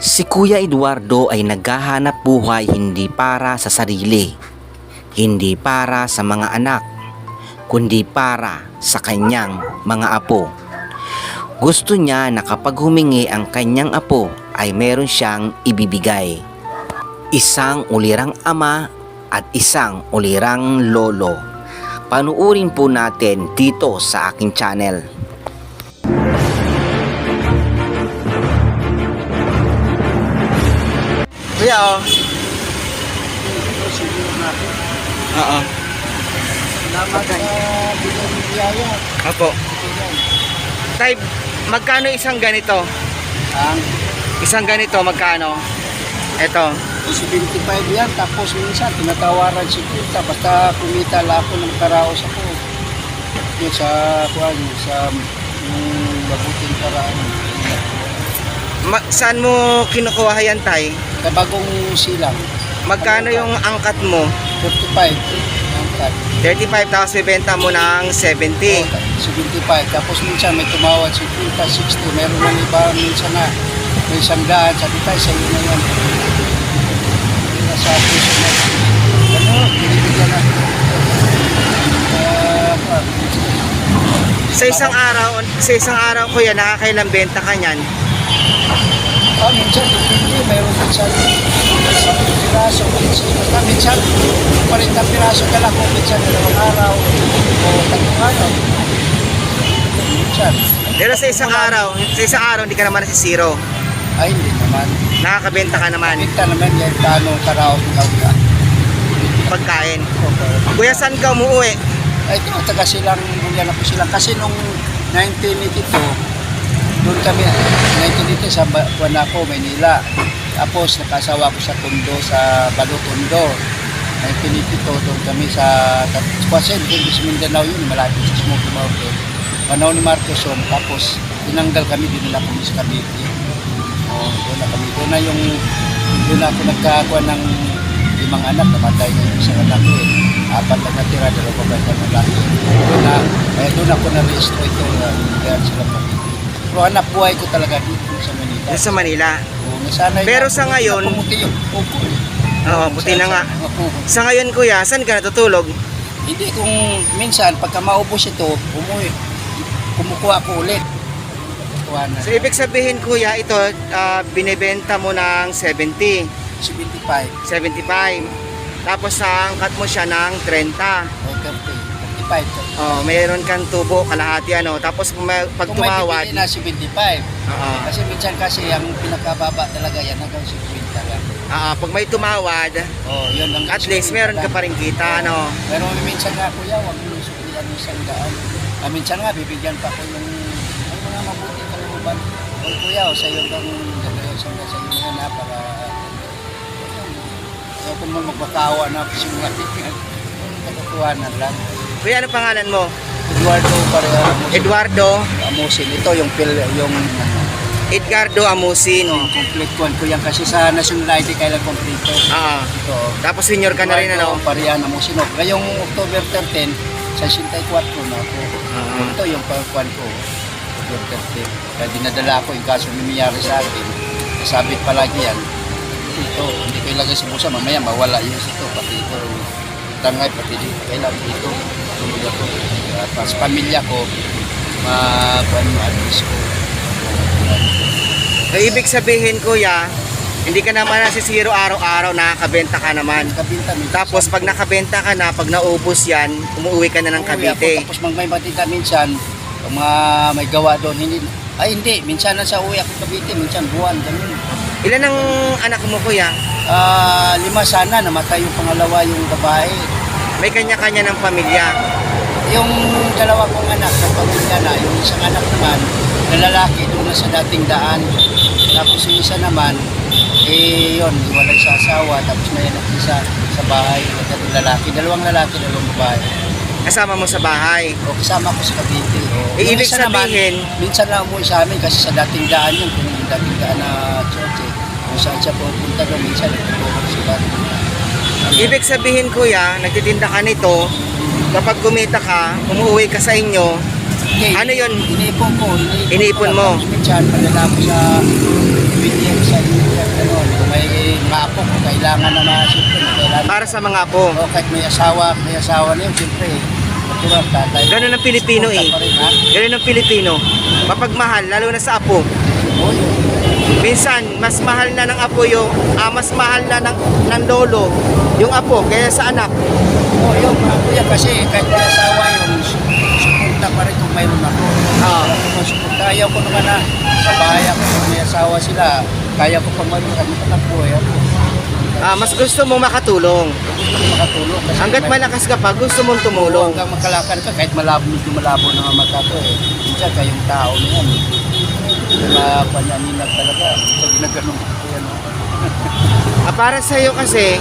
Si Kuya Eduardo ay naghahanap buhay hindi para sa sarili, hindi para sa mga anak, kundi para sa kanyang mga apo. Gusto niya na kapag humingi ang kanyang apo ay meron siyang ibibigay. Isang ulirang ama at isang ulirang lolo. Panuurin po natin dito sa aking channel. Kuya oh. Oo. Salamat sa bigyan ng biyaya. Apo. Tay, magkano isang ganito? Ang Isang ganito, magkano? Ito. 75 yan, tapos minsan tinatawaran si Kita, basta kumita lang ako ng karaos ako. Yun sa, kuhan, sa yung mabuting paraan. Ma- saan mo kinukuha yan, Tay? Sa bagong silang, Magkano yung angkat mo? 45. Ang cut. 35 tapos bibenta mo ng 70. O, 75. Tapos minsan may tumawad si Kita, 60. Meron ng iba minsan na may isang daan. Sabi tayo, sa iyo na yan. Nasa puso na. Ano, binibigyan na. Sa isang araw, sa isang araw kuya, nakakailang benta ka niyan? Ah, minsan, hindi. Mayroon minsan isang piraso. Minsan, basta minsan, palitang piraso ka lang kung minsan dalawang araw o tatlong araw. Minsan. Pero sa isang araw, sa isang araw hindi ka naman nasisiro. Ay, hindi naman. Nakakabenta ka naman Minta naman yan, paano karaos ng kauga. pagkain. Kuya, saan ka umuwi? Ay, ito, taga silang, bumyan ako silang. Kasi nung 1982, doon kami, 1982 sa Ba- buwan ako, Maynila. Tapos nakasawa ko sa Tondo, sa Balo Tondo. 1982, doon kami sa hindi sa Mindanao yun, malapit sa Smoky Mountain. Panahon ni Marcoson, tapos tinanggal kami, dinala kami sa Cavite. Oh, doon na kami. Doon na yung, doon na ako nagkakuha ng limang anak, namatay na yung isang anak ko eh. Apat na natira, dalawa ba na lalaki. Doon na, kaya doon ako na-restro ito, uh, kaya sila Cavite. Pero anak buhay ko talaga dito sa Manila. Doon sa Manila. Oo, nasanay Pero na- sa ngayon- Pumuti yung upo eh. Oo, puti na nga. Oo. Sa ngayon kuya, saan ka natutulog? Hindi kung minsan pagka maubos ito, umuwi, kumukuha ko ulit. Kuha na. So ibig sabihin kuya, ito ah, binibenta mo ng 70, 75 75. Tapos sa angkat mo siya ng 30. o 30, 35. Oh, mayroon kang tubo, kalahati ano. Tapos may, pag Kung may tumawad, bibili na 75. Oo. Kasi minsan kasi ang pinakababa talaga yan hanggang 50 lang. Ah, pag may tumawad, Oh, yun ang at least meron ka pa rin kita, ano. Pero minsan nga kuya, wag mo suklian ng isang daan. Ah, minsan nga bibigyan pa ko yung ang mga mabuti kalooban. Oy kuya, o sa iyo bang gagawin sa mga sa iyo na para Ayaw ko mo magbakawa na mga tingnan. Katotohanan lang. Kuya, ano pangalan mo? Eduardo Pareha Eduardo Amusin. Ito yung pil, yung Edgardo Amusin. no, complete ko. ko yan kasi sa national ID kailan kompleto. Ah, Ito. tapos senior ka na rin, ano. Pareha Amusin. No. Ngayong October 13, sa 64 na ako. Ah. Ito yung pagkuhan ko. October 13. Kaya dinadala ko yung kaso nangyayari sa akin. Nasabit palagi yan. Ito, hindi ko ilagay sa busa. Mamaya mawala yun ito. Pati ito, tangay, pati dito. Kailangan dito. Tulog ako. At sa pamilya ko, address ko. So, ibig sabihin, kuya, hindi ka naman nasisiro araw-araw, nakakabenta ka naman. Kabinta, minsan. Tapos pag nakabenta ka na, pag naubos yan, umuwi ka na ng ako, Cavite. Tapos mag may matita minsan, kung mga may gawa doon, hindi, ay hindi, minsan na sa uwi ako Cavite, minsan buwan, ganun. Ilan ang anak mo, kuya? Ah, lima sana, namatay yung pangalawa yung babae. May kanya-kanya ng pamilya. Yung dalawa kong anak, na pamilya na, yung isang anak naman, na lalaki, doon na sa dating daan. Tapos yung isa naman, eh yun, iwalay sa asawa, tapos may anak isa sa bahay, dating lalaki, dalawang lalaki, dalawang babae. Kasama mo sa bahay. O kasama ko sa Cavite. O, Eh, ibig isa naman, sabihin- minsan lang umuwi sa amin kasi sa dating daan yun, kung yung dating daan na church eh. Kung saan siya pupunta doon, minsan nagtutulog sila. Ibig sabihin, kuya, nagtitinda ka nito, kapag kumita ka, umuwi ka sa inyo, Okay, Ano yun? Iniipon ko. Iniipon, Iniipon mo? Minsan, padala ko sa bigyan sa ano, kung may mga apo, kung kailangan na kailangan. Para sa mga apo. O kahit may asawa, may asawa na yun, siyempre, natural, tatay. Ganun ang Pilipino eh. Ganun ang Pilipino. Mapagmahal, lalo na sa apo. Oo, yun. Minsan, mas mahal na ng apo yung, ah, mas mahal na ng, ng lolo yung apo kaya sa anak. Oo, yun, mga kuya, kasi kahit may asawa yun, su- suporta pa rin kung mayroon ako. Ah. Kung suporta, ayaw ko naman na sa bahay ako, kung may asawa sila, kaya ko pang mayroon kami anak ko, eh. Ah, mas gusto mong makatulong. Makatulong. Kasi Hanggat may- malakas ka pa, gusto mong tumulong. hanggang makalakan ka, kahit malabo, medyo malabo na nga mata ko eh. Minsan kayong tao na yan. Mapanyaninag talaga. Pag ginaganon ko yan. oh. Ah, para sa iyo kasi,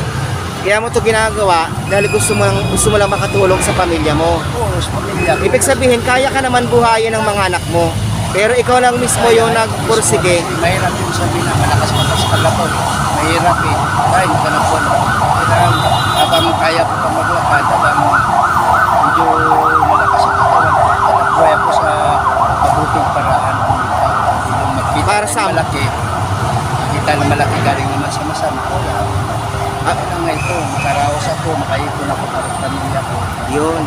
kaya mo to ginagawa dahil gusto mo, lang- gusto mo lang makatulong sa pamilya mo. Oo, sa pamilya. Ibig sabihin, kaya ka naman buhayin ng mga anak mo. Pero ikaw lang mismo yung nagpursige. Mahirap yung sabihin na malakas ka pa sa kalapon. Mahirap eh. Dahil magkalapon. Kailangan habang kaya ko pa maglakad, habang medyo malakas ang katawan. Buhay ako sa mabuting paraan. Yung magkita Para ng sa- malaki. Kita na malaki galing naman sa masama. Wala. Ako na nga ito, makaraos ako, makaipon ako para sa pamilya ko. Yun.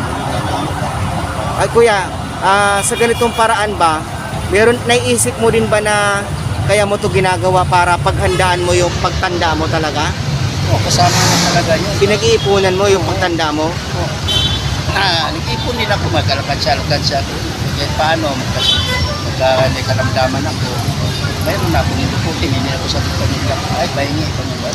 Ay kuya, ah, sa ganitong paraan ba, meron naiisip mo din ba na kaya mo to ginagawa para paghandaan mo yung pagtanda mo talaga? O, kasama na talaga yun. Pinag-iipunan mo yung pagtanda mo? na nag-ipon din ako magkalakad-alakad ako. Kahit paano, magkas, magka, may karamdaman ako. Mayroon na ako niluputin, hindi ako sa pamilya ko. Ay, pahingi na ba?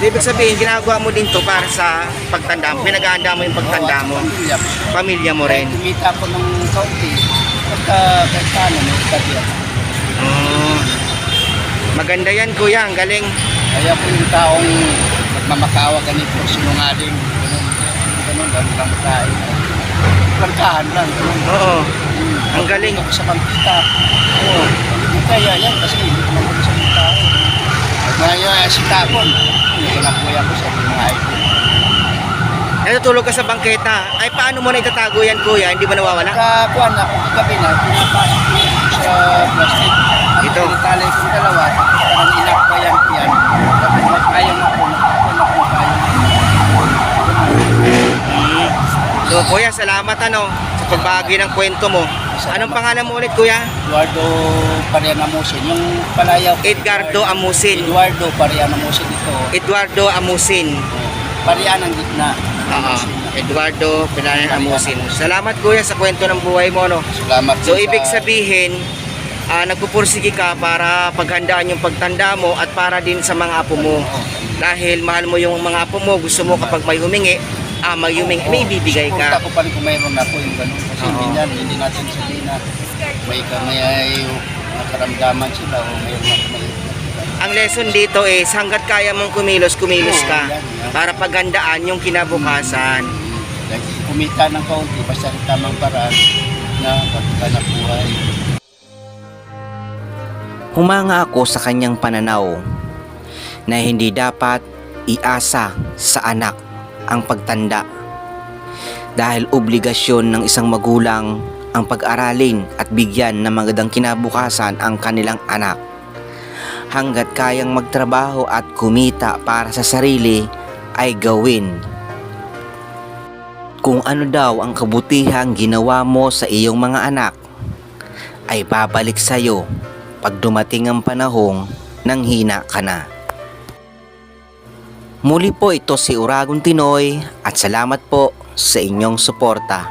So, ibig sabihin, ginagawa mo din to para sa pagtanda mo. Pinag-aanda mo yung pagtanda mo. Pamilya. Pamilya mo rin. kumita ako ng kaunti, pagka kahit paano, may ako. Oh. Maganda yan kuya, ang galing. Kaya po yung taong nagmamakawa ganito, sinungaling, ganun, ganun, ganun lang tayo. Langkahan lang, ganun. Oo. Ang galing. Ako sa pangkita. Oo. Hindi kaya yan kasi hindi ko naman sa mga tao. Ngayon, si Tapon, hindi ko nakuya ko sa mga idol. Natutulog ka sa bangketa. Ay, paano mo na itatago yan kuya? Hindi ba nawawala? Nakakuan ako kagabi na, pinapasok ko sa plastic. Ang Ito. tinitali kong dalawa, parang inakbayan ko yan. Tapos magpayang ako, ako. So kuya, salamat ano sa pagbagi ng kwento mo. Anong pangalan mo ulit kuya? Eduardo Parianamusin. Yung palayaw. ko, Edgardo Amusin. Eduardo Parianamusin ito. Eduardo Amusin. Parian ang gitna. Oo. Eduardo Pinayan Amusin. Salamat kuya sa kwento ng buhay mo no. Salamat So ibig sa- sabihin, ah, nagpupursige ka para paghandaan yung pagtanda mo at para din sa mga apo mo. Dahil mahal mo yung mga apo mo, gusto mo kapag may humingi, ah, may may ibibigay Suporta ka. ko pa rin kung mayroon ako yung ganun. Kasi Oo. minsan, hindi natin sabihin na may, ka, may mga karamdaman sila o mayroon ako may Ang lesson dito is hanggat kaya mong kumilos, kumilos ka yan, yan. para paghandaan yung kinabukasan. Like, kumita ng kaunti basta sa tamang paraan na pagkanak buhay. Humanga ako sa kanyang pananaw na hindi dapat iasa sa anak ang pagtanda dahil obligasyon ng isang magulang ang pag-aralin at bigyan ng magandang kinabukasan ang kanilang anak. Hanggat kayang magtrabaho at kumita para sa sarili ay gawin. Kung ano daw ang kabutihang ginawa mo sa iyong mga anak ay babalik sa iyo pag dumating ang panahong nang hina ka na. Muli po ito si Uragon Tinoy at salamat po sa inyong suporta.